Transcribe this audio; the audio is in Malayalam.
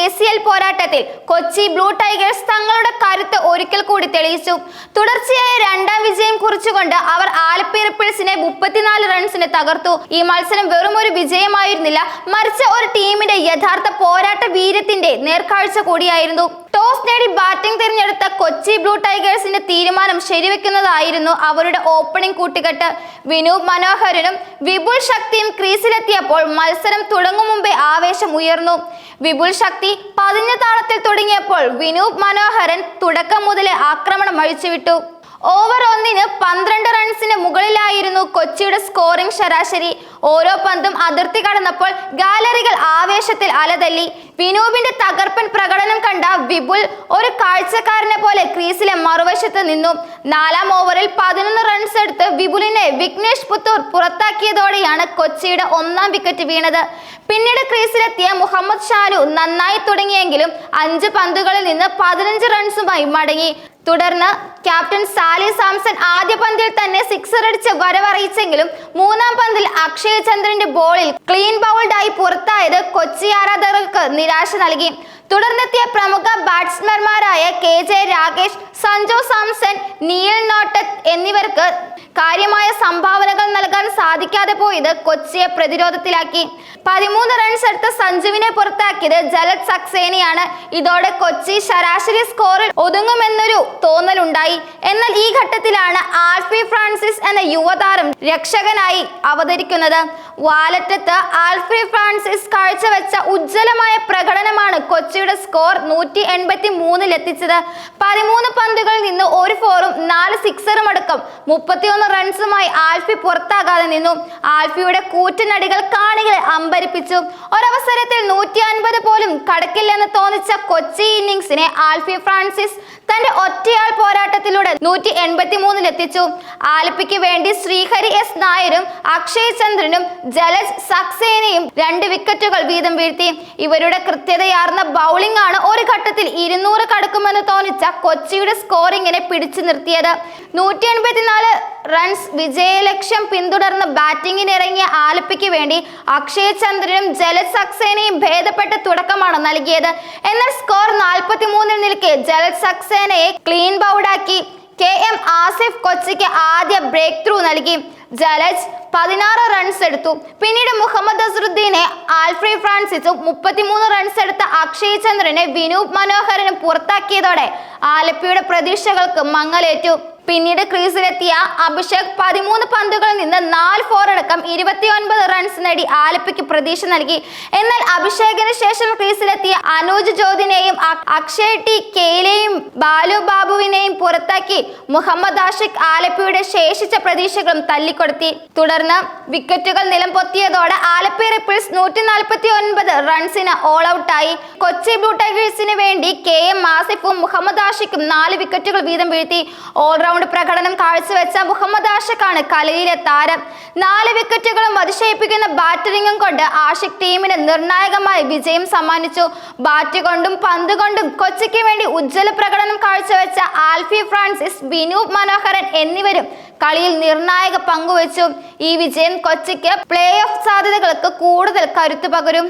കെ സി എൽ പോരാട്ടത്തിൽ കൊച്ചി ബ്ലൂ ടൈഗേഴ്സ് തങ്ങളുടെ കരുത്ത് ഒരിക്കൽ കൂടി തെളിയിച്ചു. തുടർച്ചയായ രണ്ടാം വിജയം കുറിച്ചുകൊണ്ട് അവർ ആലപ്പി റിപ്പിൾസിനെ മുപ്പത്തിനാല് റൺസിന് തകർത്തു. ഈ മത്സരം വെറും ഒരു വിജയമായിരുന്നില്ല മറിച്ച് ഒരു ടീമിന്റെ യഥാർത്ഥ പോരാട്ട വീര്യത്തിന്റെ നേർക്കാഴ്ച കൂടിയായിരുന്നു. ടോസ് നേടി ബാറ്റിംഗ് തിരഞ്ഞെടുത്ത കൊച്ചി ബ്ലൂ ടൈഗേഴ്സിന്റെ തീരുമാനം ശരിവെക്കുന്നതായിരുന്നു അവരുടെ ഓപ്പണിംഗ് കൂട്ടുകെട്ട്. വിനൂപ് മനോഹരനും വിപുൽ ശക്തിയും ക്രീസിലെത്തിയപ്പോൾ മത്സരം തുടങ്ങും മുമ്പേ ആവേശം ഉയർന്നു. വിപുൽ ശക്തി പതിഞ്ഞ താളത്തിൽ തുടങ്ങിയപ്പോൾ വിനൂപ് മനോഹരൻ തുടക്കം മുതലേ ആക്രമണം അഴിച്ചുവിട്ടു. ഓവർ ഒന്നിന് പന്ത്രണ്ട് റൺസിന് മുകളിലായിരുന്നു കൊച്ചിയുടെ സ്കോറിംഗ് ശരാശരി. ഓരോ പന്തും അതിർത്തി കടന്നപ്പോൾ ഗാലറികൾ ആവേശത്തിൽ അലതല്ലി. വിനൂപിന്റെ തകർപ്പൻ പ്രകടനം കണ്ട വിപുൽ ഒരു കാഴ്ചക്കാരനെ പോലെ ക്രീസിലെ മറുവശത്ത് നിന്നു. നാലാം ഓവറിൽ പതിനൊന്ന് റൺസ് എടുത്ത് വിപുലിനെ വിഘ്നേഷ് പുത്തൂർ പുറത്താക്കിയതോടെയാണ് കൊച്ചിയുടെ ഒന്നാം വിക്കറ്റ് വീണത്. പിന്നീട് ക്രീസിലെത്തിയ മുഹമ്മദ് ഷാനു നന്നായി തുടങ്ങിയെങ്കിലും അഞ്ച് പന്തുകളിൽ നിന്ന് പതിനഞ്ച് റൺസുമായി മടങ്ങി. തുടർന്ന് ക്യാപ്റ്റൻ സാലി സാംസൺ ആദ്യ പന്തിൽ തന്നെ സിക്സർ അടിച്ച് വരവറിയിച്ചെങ്കിലും മൂന്നാം പന്തിൽ അക്ഷയ് ചന്ദ്രന്റെ ബോളിൽ ക്ലീൻ ബൗൾഡായി പുറത്തായത് കൊച്ചി ആരാധകർക്ക് നിരാശ നൽകി. തുടർന്നെത്തിയ പ്രമുഖ ബാറ്റ്സ്മാൻമാരായ കെ ജെ രാകേഷ് സഞ്ജു സാംസൺ നീൽ നോട്ടത്ത് എന്നിവർക്ക് കാര്യമായ സംഭാവനകൾ നൽകാൻ സാധിക്കാതെ പോയത് കൊച്ചിയെ പ്രതിരോധത്തിലാക്കി. പതിമൂന്ന് റൺസ് എടുത്ത സഞ്ജുവിനെ പുറത്താക്കിയത് ജലത് സക്സേനയാണ്. ഇതോടെ കൊച്ചി ശരാശരി സ്കോറിൽ ഒതുങ്ങുമെന്നൊരു തോന്നലുണ്ടായി. എന്നാൽ ഈ ഘട്ടത്തിലാണ് ആൽഫി ഫ്രാൻസിസ് എന്ന യുവതാരം രക്ഷകനായി അവതരിക്കുന്നത്. വാലറ്റത്ത് ആൽഫി ഫ്രാൻസിസ് കാഴ്ചവെച്ച ഉജ്ജ്വലമായ പ്രകടനമാണ് കൊച്ചിയുടെ സ്കോർ നൂറ്റി എൺപത്തി മൂന്നിലെത്തിച്ചത് പതിമൂന്ന് പന്തുകളിൽ നിന്ന് ഒരു ഫോറും നാല് സിക്സറും അടക്കം മുപ്പത്തിയൊന്ന് റൺസുമായി ആൽഫി പുറത്താകാതെ നിന്നു. ആൽഫിയുടെ കൂറ്റനടികൾ കാണികളെ അമ്പരിപ്പിച്ചു. ഒരവസരത്തിൽ നൂറ്റി പോലും കടക്കില്ലെന്ന് തോന്നിച്ച കൊച്ചി ഇന്നിംഗ്സിനെ ആൽഫി ഫ്രാൻസിസ് തന്റെ ഒറ്റയാൾ പോരാട്ടത്തിലൂടെ നൂറ്റി എൺപത്തി മൂന്നിലെത്തിച്ചു ആലപ്പിക്ക് വേണ്ടി ശ്രീഹരി എസ് നായരും അക്ഷയ് ചന്ദ്രനും ജലജ് സക്സേനയും രണ്ട് വിക്കറ്റുകൾ വീതം വീഴ്ത്തി. ഇവരുടെ കൃത്യതയാർന്ന ബൗളിംഗ് ആണ് ഒരു ഘട്ടത്തിൽ ഇരുന്നൂറ് കടക്കുമെന്ന് തോന്നിച്ച കൊച്ചിയുടെ സ്കോറിങ്ങിനെ പിടിച്ചു നിർത്തിയത്. നൂറ്റി എൺപത്തിനാല് റൺസ് വിജയലക്ഷ്യം പിന്തുടർന്ന് ബാറ്റിംഗിനിറങ്ങിയ ആലപ്പിക്ക് വേണ്ടി അക്ഷയ് ചന്ദ്രനും ജലജ് സക്സേനയും ഭേദപ്പെട്ട തുടക്കമാണ് നൽകിയത്. എന്നാൽ സ്കോർ നാൽപ്പത്തി മൂന്നിൽ നിൽക്കെ ജലജ് സക്സേനയെ ക്ലീൻ ബൗഡാക്കി കെ എം ആസിഫ് കൊച്ചിക്ക് ആദ്യ ബ്രേക്ക് ത്രൂ നൽകി. ജലജ് പതിനാറ് റൺസ് എടുത്തു. പിന്നീട് മുഹമ്മദ് അസറുദ്ദീനെ ആൽഫ്രി ഫ്രാൻസിസും മുപ്പത്തിമൂന്ന് റൺസ് എടുത്ത അക്ഷയ് ചന്ദ്രനെ വിനൂപ് മനോഹരനും പുറത്താക്കിയതോടെ ആലപ്പിയുടെ പ്രതീക്ഷകൾക്ക് മങ്ങലേറ്റു. പിന്നീട് ക്രീസിലെത്തിയ അഭിഷേക് പതിമൂന്ന് പന്തുകളിൽ നിന്ന് നാല് ഫോർ അടക്കം ഇരുപത്തിയൊൻപത് റൺസ് നേടി ആലപ്പിക്ക് പ്രതീക്ഷ നൽകി. എന്നാൽ അഭിഷേകിന് ശേഷം ക്രീസിലെത്തിയ അനൂജ് ജ്യോതിനെയും അക്ഷയ് ടി കെയിലെയും ബാലു ബാബുവിനെയും പുറത്താക്കി മുഹമ്മദ് ആഷിഖ് ആലപ്പിയുടെ ശേഷിച്ച പ്രതീക്ഷകളും തല്ലിക്കൊടുത്തി തുടർന്ന് വിക്കറ്റുകൾ നിലം പൊത്തിയതോടെ ആലപ്പി റിപ്പിൾസ് നൂറ്റി നാൽപ്പത്തി ഒൻപത് റൺസിന് ഓൾ ഔട്ടായി കൊച്ചി ബ്ലൂ ടൈഗേഴ്സിന് വേണ്ടി കെ എം ആസിഫും മുഹമ്മദ് ആഷിഖും നാല് വിക്കറ്റുകൾ വീതം വീഴ്ത്തി. ഓൾറൗണ്ട് പ്രകടനം കാഴ്ചവെച്ച മുഹമ്മദ് ആഷിഖാണ് കളിയിലെ താരം. നാല് വിക്കറ്റുകളും അതിശയിപ്പിക്കുന്ന ബാറ്ററിംഗും കൊണ്ട് ആഷിഖ് ടീമിന് നിർണായകമായ വിജയം സമ്മാനിച്ചു. ബാറ്റ് കൊണ്ടും പന്ത് കൊണ്ടും കൊച്ചിക്ക് വേണ്ടി ഉജ്ജ്വല പ്രകടനം കാഴ്ചവെച്ച ആൽഫി ഫ്രാൻസിസ് വിനൂപ് മനോഹരൻ എന്നിവരും കളിയിൽ നിർണായക പങ്കുവച്ചു. ഈ വിജയം കൊച്ചിക്ക് പ്ലേ ഓഫ് സാധ്യതകൾക്ക് കൂടുതൽ കരുത്തു പകരും.